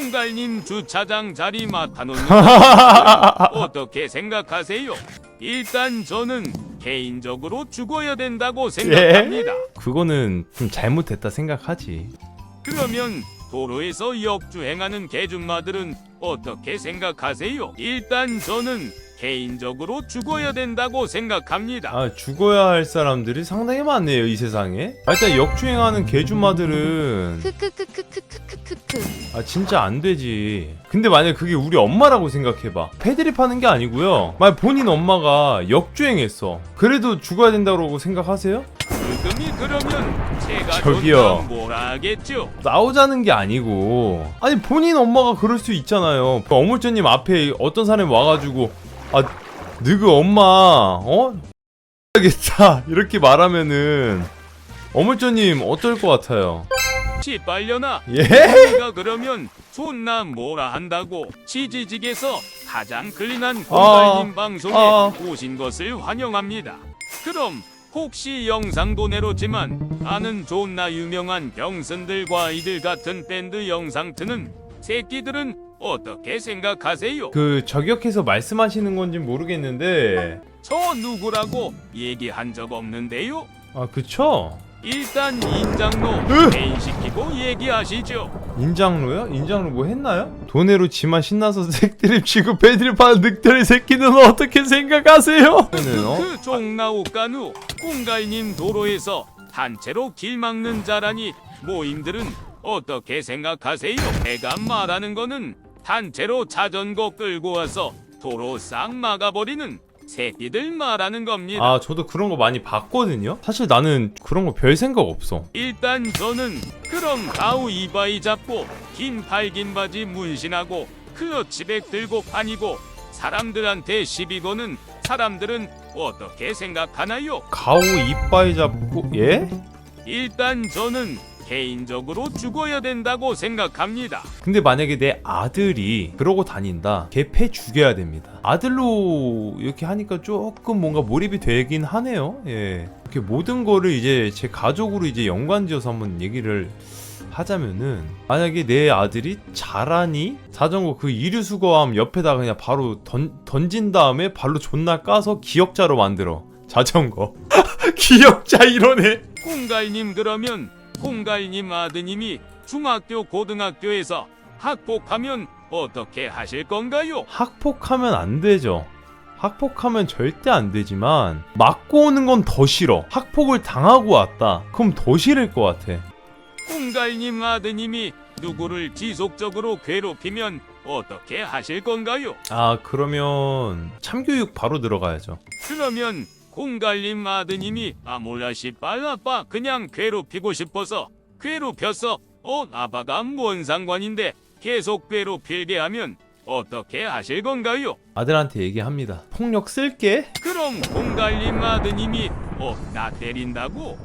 꿍갈님 주차장 자리 맡아놓는 거 어떻게 생각하세요? 일단 저는 개인적으로 죽어야 된다고 생각합니다. 그거는 좀 잘못됐다 생각하지. 그러면 도로에서 역주행하는 개준마들은 어떻게 생각하세요? 일단 저는 개인적으로 죽어야 된다고 생각합니다. 아 죽어야 할 사람들이 상당히 많네요 이 세상에. 아, 일단 역주행하는 개주마들은 크크크크크크크크크 아 진짜 안 되지. 근데 만약 그게 우리 엄마라고 생각해봐. 패드립 하는 게 아니고요. 만약 본인 엄마가 역주행했어. 그래도 죽어야 된다고 생각하세요? 불금이 그러면 제가 저기요. 존나 뭐라 하겠죠? 싸우자는 게 아니고 아니 본인 엄마가 그럴 수 있잖아요. 어물저님 앞에 어떤 사람이 와가지고 아 너그 엄마 어 하겠다 이렇게 말하면은 어물저님 어떨 것 같아요? 시빨려나 예? 내가 그러면 존나 뭐라 한다고 치지직에서 가장 클린한 공갈님 방송에 아. 오신 것을 환영합니다. 그럼 혹시 영상도 내놓지만 아는 존나 유명한 병선들과 이들 같은 밴드 영상 트는 새끼들은 어떻게 생각하세요? 그 저격해서 말씀하시는 건지 모르겠는데 저 누구라고 얘기한 적 없는데요? 아 그쵸? 일단 인장로 으! 개인시키고 얘기하시죠. 인장로요? 인장로 뭐 했나요? 돈으로 지만 신나서 색드립 치고 배드립 하는 늑대의 새끼는 어떻게 생각하세요? 그 종나옥간후 꿍갈님 도로에서 단체로 길 막는 자라니 모임들은 어떻게 생각하세요? 내가 말하는 거는 단체로 자전거 끌고 와서 도로 싹 막아버리는 새끼들 말하는 겁니다. 아 저도 그런 거 많이 봤거든요. 사실 나는 그런 거 별 생각 없어. 일단 저는 그럼 가우 이바이 잡고 긴 팔긴 바지 문신하고 클러치백 들고 다니고 사람들한테 시비 거는 사람들은 어떻게 생각하나요? 가오 이빠이 잡고 예? 일단 저는 개인적으로 죽어야 된다고 생각합니다. 근데 만약에 내 아들이 그러고 다닌다. 걔패 죽여야 됩니다. 아들로 이렇게 하니까 조금 뭔가 몰입이 되긴 하네요. 예. 이렇게 모든 거를 이제 제 가족으로 이제 연관지어서 한번 얘기를 하자면은 만약에 내 아들이 잘하니 자전거 그 이류 수거함 옆에다 그냥 바로 던, 던진 다음에 발로 존나 까서 기억자로 만들어 자전거 기억자 이러네 콩갈님 그러면 콩갈님 아드님이 중학교 고등학교에서 학폭하면 어떻게 하실 건가요? 학폭하면 안 되죠. 학폭하면 절대 안 되지만 맞고 오는 건 더 싫어. 학폭을 당하고 왔다. 그럼 더 싫을 것 같아. 콩갈님 아드님이 누구를 지속적으로 괴롭히면 어떻게 하실 건가요? 아 그러면 참교육 바로 들어가야죠. 그러면 콩갈님 아드님이 아몰라시 빨아빠 그냥 괴롭히고 싶어서 괴롭혀서 어 아빠가 뭔 상관인데 계속 괴롭히게 하면 어떻게 하실 건가요? 아들한테 얘기합니다. 폭력 쓸게. 그럼 콩갈님 아드님이 어 나 때린다고?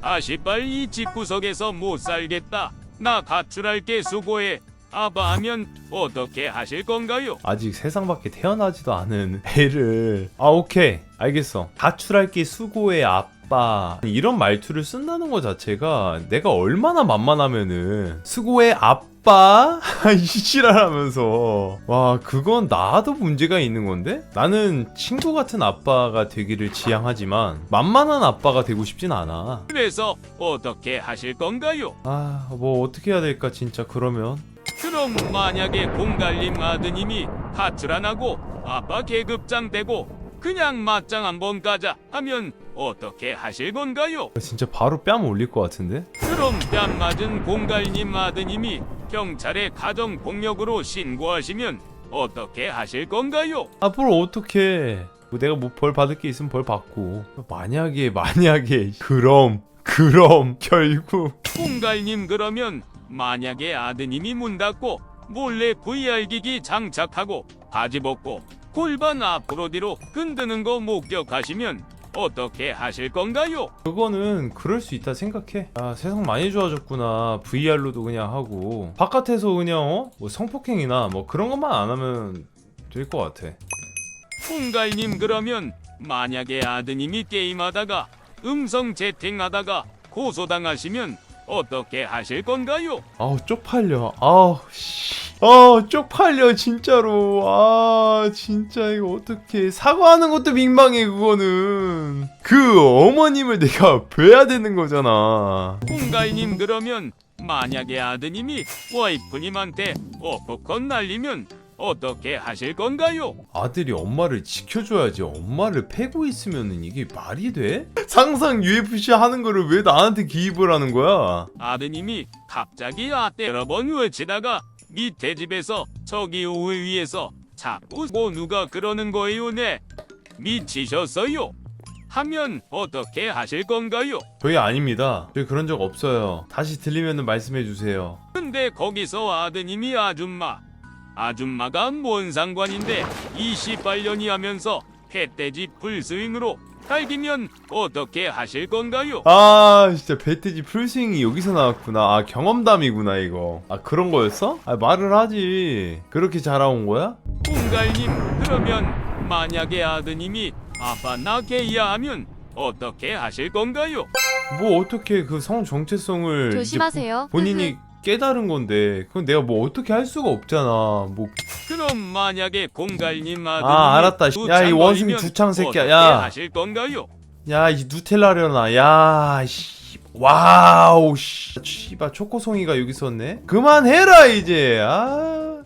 아시빨 이 집구석에서 못 살겠다 나 가출할게 수고해 아바 하면 어떻게 하실 건가요? 아직 세상 밖에 태어나지도 않은 애를. 아 오케이. 알겠어. 가출할게 수고해 아빠. 이런 말투를 쓴다는 것 자체가 내가 얼마나 만만하면은 수고해 아빠? 이지랄하면서. 와 그건 나도 문제가 있는 건데? 나는 친구 같은 아빠가 되기를 지향하지만 만만한 아빠가 되고 싶진 않아. 그래서 어떻게 하실 건가요? 아 뭐 어떻게 해야 될까 진짜 그러면 그럼 만약에 공달님 아드님이 가출 안 하고 아빠 계급장 되고 그냥 맞짱 한번 가자 하면 어떻게 하실 건가요? 진짜 바로 뺨 올릴 것 같은데 그럼 뺨 맞은 공갈님 아드님이 경찰에 가정 폭력으로 신고하시면 어떻게 하실 건가요? 앞으로 어떻게 뭐 내가 뭐 벌 받을 게 있으면 벌 받고 만약에 만약에 그럼 그럼 결국 공갈님 그러면 만약에 아드님이 문 닫고 몰래 VR 기기 장착하고 바지 벗고 골반 앞으로 뒤로 흔드는 거 목격하시면 어떻게 하실 건가요? 그거는 그럴 수 있다 생각해 아 세상 많이 좋아졌구나 VR로도 그냥 하고 바깥에서 그냥 어? 뭐 성폭행이나 뭐 그런 것만 안 하면 될 것 같아 공갈님 그러면 만약에 아드님이 게임하다가 음성 채팅하다가 고소당하시면 어떻게 하실 건가요? 아우 쪽팔려. 아우 씨. 어 쪽팔려 진짜로. 아 진짜 이거 어떻게 사과하는 것도 민망해 그거는. 그 어머님을 내가 뵈야 되는 거잖아. 꽁가이님 그러면 만약에 아드님이 와이프님한테 어퍼컷 날리면 어떻게 하실 건가요? 아들이 엄마를 지켜줘야지 엄마를 패고 있으면은 이게 말이 돼? 상상 UFC 하는 거를 왜 나한테 기입을 하는 거야 아드님이 갑자기 아떼 여러 번 외치다가 밑에 집에서 저기 우회 위에서 자꾸 뭐 누가 그러는 거예요 네 미치셨어요 하면 어떻게 하실 건가요? 저희 아닙니다 저희 그런 적 없어요 다시 들리면 말씀해 주세요 근데 거기서 아드님이 아줌마 아줌마가 뭔 상관인데 28년이 하면서 멧돼지 풀스윙으로 갈기면 어떻게 하실 건가요? 아 진짜 배트지 풀스윙이 여기서 나왔구나 아 경험담이구나 이거 아 그런 거였어? 아 말을 하지 그렇게 자라온 거야? 웅갈님 그러면 만약에 아드님이 아빠 나 게이야 하면 어떻게 하실 건가요? 뭐 어떻게 그 성 정체성을 이제 조심하세요. 본인이 깨달은 건데 그건 내가 뭐 어떻게 할 수가 없잖아 뭐 그럼 만약에 공갈님 아드님이 아, 알았다. 두 야, 이창 원숭이 두창 새끼야, 야. 하실 건가요? 야, 이 누텔라려나. 야, 씨. 와우, 씨. 씨발 초코송이가 여기 있었네. 그만해라 이제. 아.